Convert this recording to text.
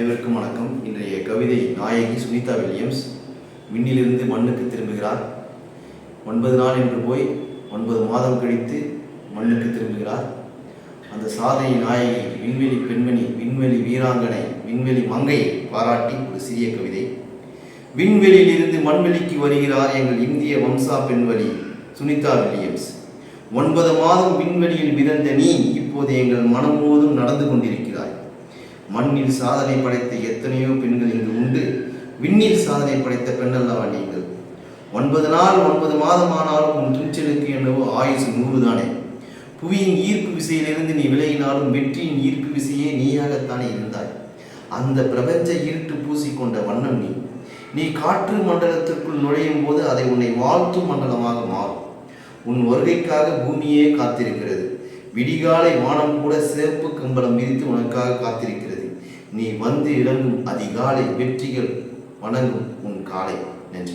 இவருக்கு வணக்கம். இன்றைய கவிதை நாயகி சுனிதா வில்லியம்ஸ் விண்ணிலிருந்து மண்ணுக்கு திரும்புகிறார். ஒன்பது நாள் என்று போய் ஒன்பது மாதம் கழித்து மண்ணுக்கு திரும்புகிறார். அந்த சாதனை நாயகி விண்வெளி பெண்மணி விண்வெளி வீராங்கனை விண்வெளி மங்கையை பாராட்டி ஒரு சிறிய கவிதை. விண்வெளியிலிருந்து மண்வெளிக்கு வருகிறார் எங்கள் இந்திய வம்சா பெண்வழி சுனிதா வில்லியம்ஸ். ஒன்பது மாதம் விண்வெளியில் மிதந்த நீ இப்போது எங்கள் மனம் முழுவதும் நடந்து கொண்டிருக்கிறாய். மண்ணில் சாதனை படைத்த எத்தனையோ பெண்கள் இங்கு உண்டு. விண்ணில் சாதனை படைத்த பெண்ணல்லவா நீங்கள்? ஒன்பது நாள் ஒன்பது மாதம் ஆனாலும் உன் துணிச்சலுக்கு என்னவோ ஆயுசு நூறு தானே? புவியின் ஈர்ப்பு விசையிலிருந்து நீ விலகினாலும் வெற்றியின் ஈர்ப்பு விசையே நீயாகத்தானே இருந்தாய்? அந்த பிரபஞ்ச இருட்டு பூசிக்கொண்ட வண்ணம் நீ. நீ காற்று மண்டலத்திற்குள் நுழையும் போது அதை உன்னை வாழ்த்தும் மண்டலமாக மாறும். உன் வருகைக்காக பூமியே காத்திருக்கிறது. விடிகாலை வானம் கூட சிறப்பு கம்பளம் விரித்து உனக்காக காத்திருக்கிறது. நீ வந்து இறங்கும் அதிகாலை வெற்றிகள் வணங்கும் உன் காலை. நன்றி.